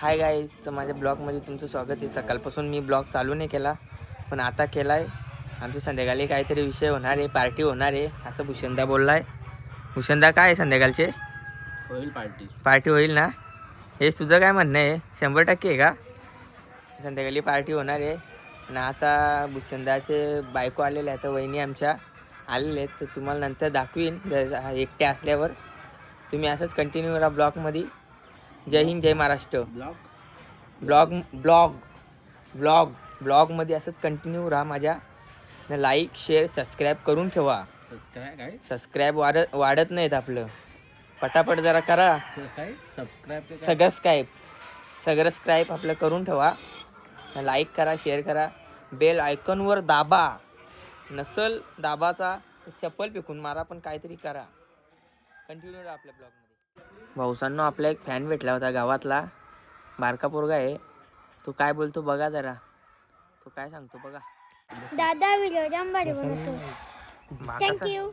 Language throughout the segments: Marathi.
हाय गाईज तर माझ्या ब्लॉगमध्ये तुमचं स्वागत आहे. सकाळपासून मी ब्लॉग चालू नाही केला पण आता केला आहे आमची संध्याकाळी काहीतरी विषय होणार आहे पार्टी होणार आहे असं भूषणदा बोलला आहे भूषणदा काय आहे संध्याकाळचे? होईल पार्टी. पार्टी होईल ना? हे तुझं काय म्हणणं आहे? शंभर टक्के आहे का? संध्याकाळी पार्टी होणार आहे. आणि आता भूषणदाचे बायको आलेले आहेत वहिनी आमच्या आलेले आहेत. तर तुम्हाला नंतर दाखवीन जर एकटे असल्यावर. तुम्ही असंच कंटिन्यू करा ब्लॉगमध्ये. जय हिंद जय Maharashtra. Blog? Blog blog blog ब्लॉगमध्ये असंच कंटिन्यू राहा माझ्या. लाईक शेअर सबस्क्राईब करून ठेवा. सबस्क्राईब वाढत वाढत नाहीत आपलं. पटापट जरा करा. स- काय सबस्क्राईब सगळं स्क्राईब सगळं स्क्राईब आपलं करून ठेवा. लाईक करा शेअर करा. बेल आयकॉनवर दाबा. नसल दाबाचा चप्पल फेकून मारा पण काहीतरी करा. कंटिन्यू राहा आपल्या ब्लॉगमध्ये भाऊसांनो आपला एक फॅन भेटला होता गावातला. बारका पोरगा आहे. तो काय बोलतो बघा जरा. तो काय सांगतो बघा. दादा व्हिडिओ जाम भारी बनवतोस थँक्यू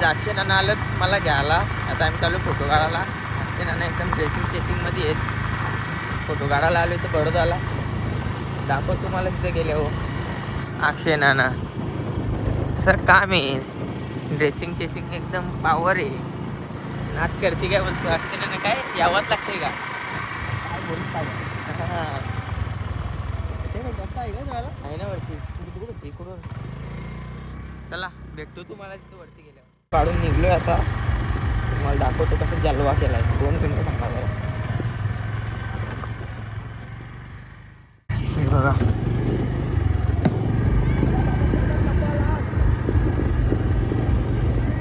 अक्षय नाना आलं मला घ्यायला. आता आम्ही चालू फोटो काढायला. अक्षय नाना एकदम ड्रेसिंग चेसिंगमध्ये आहेत. फोटो काढायला आलो तर बडोदाला. दाखव तुम्हाला तिथे गेले हो. अक्षय नाना. सर काम आहे ड्रेसिंग चेसिंग एकदम पावर आहे. नाच करते काय बोलतो नाना काय? यावंच लागते का? काय बोलत हां. आहे ना वरती. कुठं इकडून चला भेटतो तुम्हाला तिथे वरती गेल्यावर. काढून निघलोय आता. तुम्हाला दाखवतो कसं जलवा केलाय. दोन मिनिटं हे बघा.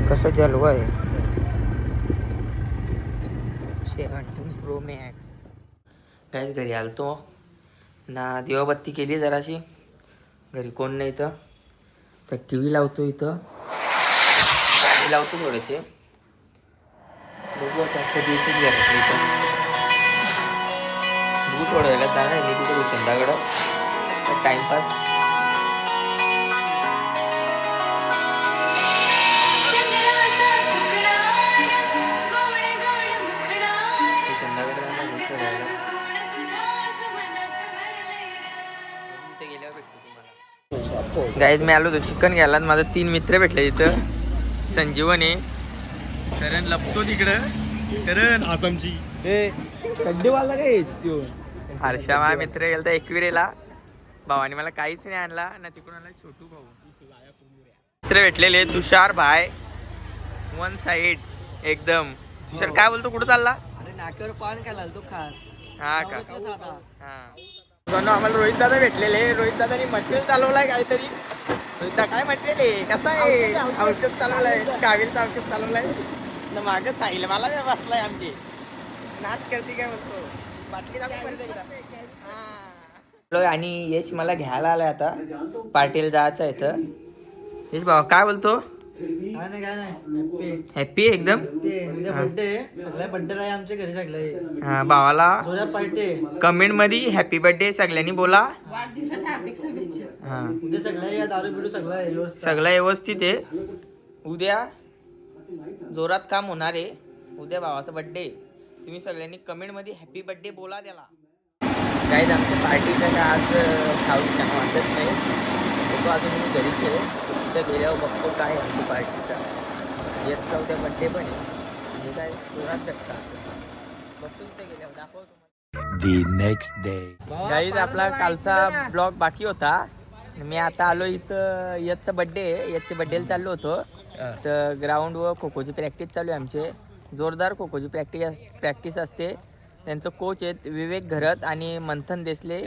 कसं जलवा आहे. सेवन्टीन प्रो मॅक्स काहीच घरी आलतो. ना दिवाबत्ती केली जराशी. घरी कोण नाही इथं. तर टी व्ही लावतो इथं. गाडी लावतो थोडेसे. बघू आता कधी येते घरात इथं. बघू थोड्या वेळात जाणार आहे मी तिथं संध्याकडं टाइमपास गाईज मी आलो होतो चिकन घ्यायला आणि माझे तीन मित्र भेटले इथं. संजीवन करण लपतो तिकडं. करण. आचमची कड्डेवाला काय हर्षा माझा मित्र गेला एकविरेला. भावाने मला काहीच नाही आणला. ना तिकडून आला छोटू भाऊ. मित्र भेटलेले तुषार भाई. वन साइड एकदम. तुषार काय बोलतो? कुठं चालला? अरे नाक्यावर पान काय तो खास. हा का? हा. मित्रांनो, आम्हाला रोहित दादा भेटलेले. रोहित दादानी मटेरियल चालवलाय काहीतरी. रोहित दादा काय मटेरियल आहे? कसं आहे? औषध चालवलंय? कावीलचं औषध चालवलंय? न मागं साहिल मला बसलाय आमची. नाच करते काय बोलतो बाटली दाखव परत एकदा. हा. आणि यश मला घ्यायला आलाय आता. पाटील जायचं आहे तर यश बाबा काय बोलतो? काय नाही काय नाही. एकदम? ते उद्या बर्थडे सगळ्या बर्थडेला आहे आमच्या घरी सगळे. हा भावाला पार्टी कमेंटमध्ये हॅपी बर्थडे सगळ्यांनी बोला. हा. उद्या सगळ्या या दारू बिरू सगळं व्यवस्थित. सगळं व्यवस्थित आहे. उद्या जोरात काम होणार आहे. उद्या भावाचा बर्थडे तुम्ही सगळ्यांनी कमेंटमध्ये हॅपी बर्थडे बोला त्याला. काही आमच्या पार्टीचं काय आज खाऊ छान वाटत नाही. बघू अजून मी घरीच आहे. तिथं गेल्यावर बघतो काय आहे आमची पार्टीचा येतचा उद्या बड्डे पण आहे. काय जोरात करता बघतो तिथं गेल्यावर दाखव तुम्हाला. The next day. गाईज आपला कालचा ब्लॉग बाकी होता. मी आता आलो इथं यतचा बड्डे यतच्या बड्डेला चाललो होतो. तर ग्राउंडवर खो खोची प्रॅक्टिस चालू आहे आमचे. जोरदार खो खोची प्रॅक्टिस प्रॅक्टिस असते. त्यांचं कोच आहेत विवेक घरत आणि मंथन देसले.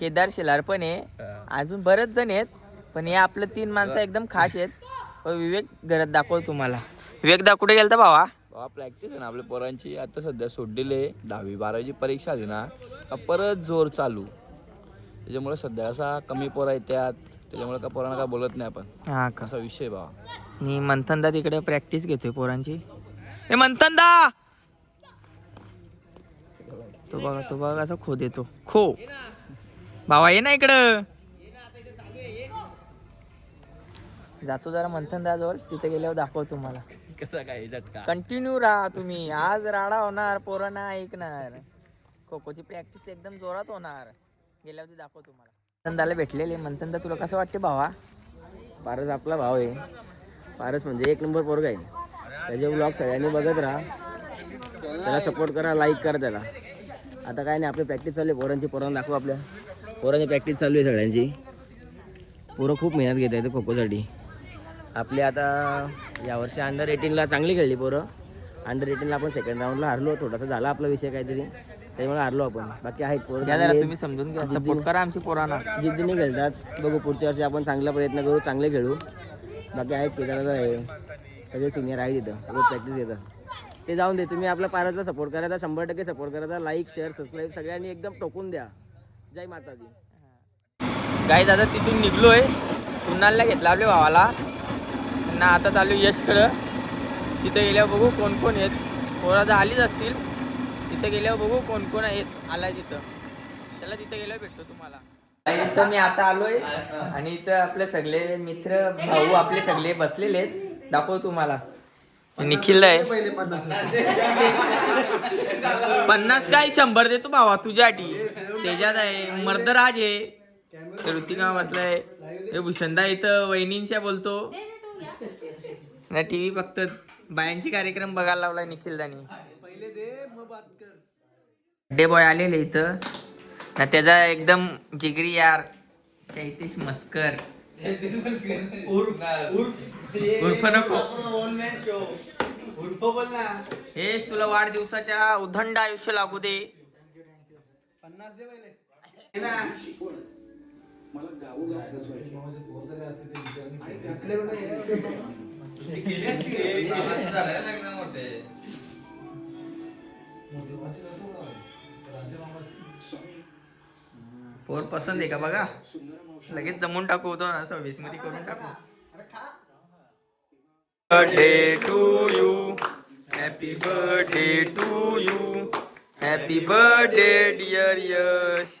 केदार शेलार पण आहे. अजून बरेच जण आहेत. पण हे आपलं तीन माणसं एकदम खास आहेत. पण विवेक घरात दाखव तुम्हाला. विवेक दा कुठे गेलता भावा? बाबा प्रॅक्टिस आहे ना आपल्या पोरांची. आता सध्या सोडलेली आहे. दहावी बारावीची परीक्षा आली ना. परत जोर चालू? त्याच्यामुळे सध्या असा कमी पोरा येतात त्याच्यामुळे का पोरांना काय बोलत नाही आपण. हा का? असा विषय बाबा मी मंथनदा तिकडे प्रॅक्टिस घेतोय पोरांची. ए मंथनदा! तो बघा तो बघा कसा खो देतो. खो. भावा ये ना इकडं. जातो जरा मंथनदा जवळ तिथे गेल्यावर दाखव तुम्हाला. कसा काय झटका? कंटिन्यू राहा तुम्ही. आज राडा होणार पोरांना ऐकणार. खो खोची प्रॅक्टिस एकदम जोरात होणार. गेल्यावरती दाखव तुम्हाला. मंथनदाला भेटलेले. मंथनदा तुला कसं वाटते भावा? पारस आपला भाव आहे. पारस म्हणजे एक नंबर पोरगा आहे. त्याचे ब्लॉग सगळ्यांनी बघत राहा. त्याला सपोर्ट करा लाईक करा त्याला. आता काय नाही आपली प्रॅक्टिस चालू आहे. पोरांची पोरांना दाखवू आपल्या. पोरांची प्रॅक्टिस चालू आहे सगळ्यांची. पोरं खूप मेहनत घेत आहेत खो खोसाठी आपली आता यावर्षी अंडर एटीनला चांगली खेळली पोरं. अंडर एटीनला आपण सेकंड राऊंडला हारलो. थोडासा झाला आपला विषय काहीतरी. त्यामुळे हारलो आपण. बाकी आहेत पोरं तुम्ही समजून घ्या. सपोर्ट करा आमची पोरांना. जिद्दीने खेळतात. बघू पुढच्या वर्षी आपण चांगला प्रयत्न करू चांगले खेळू. बाकी आहेत केदारनाथ आहे सगळे सिनियर आहेत इथं. प्रॅक्टिस घेतात. ते जाऊन दे. तुम्ही आपल्या पाराचा सपोर्ट करायचा शंभर टक्के सपोर्ट करायचा लाईक शेअर सबस्क्राईब सगळ्यांनी एकदम टोकून द्या. जय माता दी काही दादा तिथून निघलोय. कुणालला घेतला आपल्या भावाला? ना आता चालू यशकडं तिथं गेल्यावर बघू कोण कोण आहेत. पोरा तर आलीच असतील. तिथं गेल्यावर बघू कोण कोण आहेत. आलाय तिथं. त्याला तिथं गेल्यावर भेटतो तुम्हाला. इथं मी आता आलोय. आणि इथं आपले सगळे मित्र भाऊ आपले सगळे बसलेले आहेत. दाखव तुम्हाला. निखिल आहे. पन्नास काय? शंभर देतो भावा तुझ्यासाठी. त्याच्यात आहे. मर्दराज आहे. ऋतिका बसलाय. हे भूषणदा इथं. वहिनींच्या बोलतो. ना टीव्ही फक्त बायांची कार्यक्रम बघायला लावलाय निखिलदानी डे बॉय आलेले इथं. ना त्याचा एकदम जिगरी यार चैतेश मस्कर. उर्फ नको. हेच तुला वाढदिवसाच्या उदंड आयुष्य लागू दे. पोर पसंत आहे का बघा? लगेच जमून टाकू होतो ना सव्वीस मध्ये करून टाकू. Birthday to you happy birthday to you happy birthday dear Yash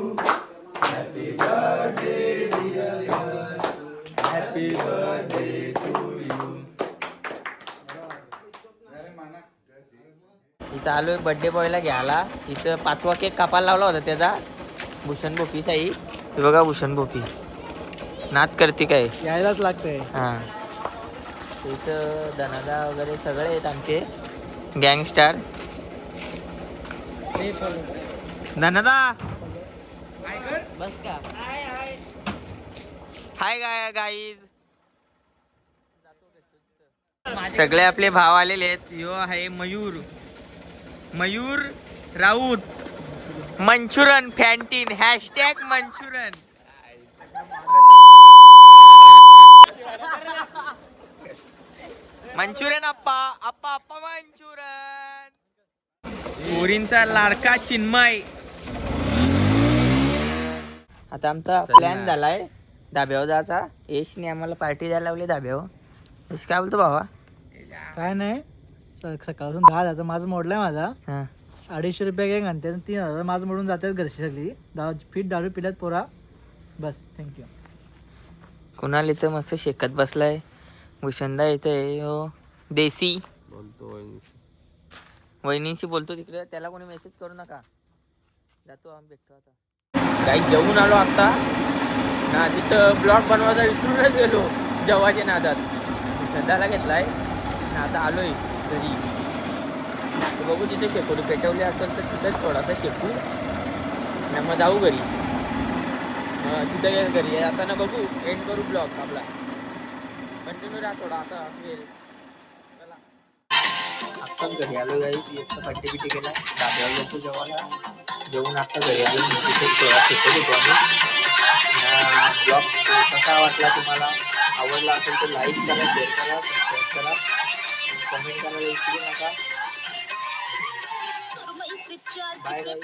इथं आलोय बर्थडे बॉयला घ्यायला. इथं पाचवा केक कापायला लावला होता त्याचा. भूषण भोपी साई. ते बघा भूषण भोपी. नात करते काय? यायलाच लागतंय. हा. इथं धनादा वगैरे सगळे आहेत आमचे. गँगस्टार धनादा! बस का? हाय गाय गाईज सगळे आपले भाव आलेले आहेत. यो आहे मयूर. मयूर राऊत. मंचुरन फॅन्टीन हॅशटॅग मंचुरन. मंचुरियन अप्पा अप्पा अप्पा मंचुरन. पोरींचा लाडका चिन्मय. आता आमचा प्लॅन झालाय. धाब्यावर जायचा. यशने आम्हाला पार्टी द्यायला लावली धाब्यावर. यश काय बोलतो भावा? काय नाही. सकाळपासून दहा हजार माझं मोडलाय माझा. हा. अडीचशे रुपये काय घालते आणि तीन हजार माझं मोडून जातात घरची सगळी. दहा फीट दारू पिल्यात पोरा. बस थँक्यू कुणाल इथं मस्त शेकत बसलाय? भूषणदा इथे हो. देसी. वहिनीशी. बोलतो तिकडे. त्याला कोणी मेसेज करू नका. जातो आम्ही भेटतो आता. काही जेवून आलो आता. ना तिथं ब्लॉग बनवायचा विसरूनच गेलो. जेवाच्या नादात. भूषणदाला घेतलाय. ना आता आलोय. घरी बघू तिथे शेकोटी पेटवली असेल तर तिथेच थोडासा शेकू आणि मग जाऊ घरी. तिथं येईल घरी. आता ना बघू. एंड करू ब्लॉग आपला. कंटिन्यू राहा थोडा. आता वेळ. आत्ताच घरी आलो एक तर पट्टी बिट्टी केला. दाब्यावर येतो जेवायला. जेवून आता घरी आलो. तिथे थोडा ब्लॉग कसा वाटला तुम्हाला? आवडला असेल तर लाईक करा शेअर करा सबस्क्राईब करा. कमेंट करायला विसरू नका बाय बाय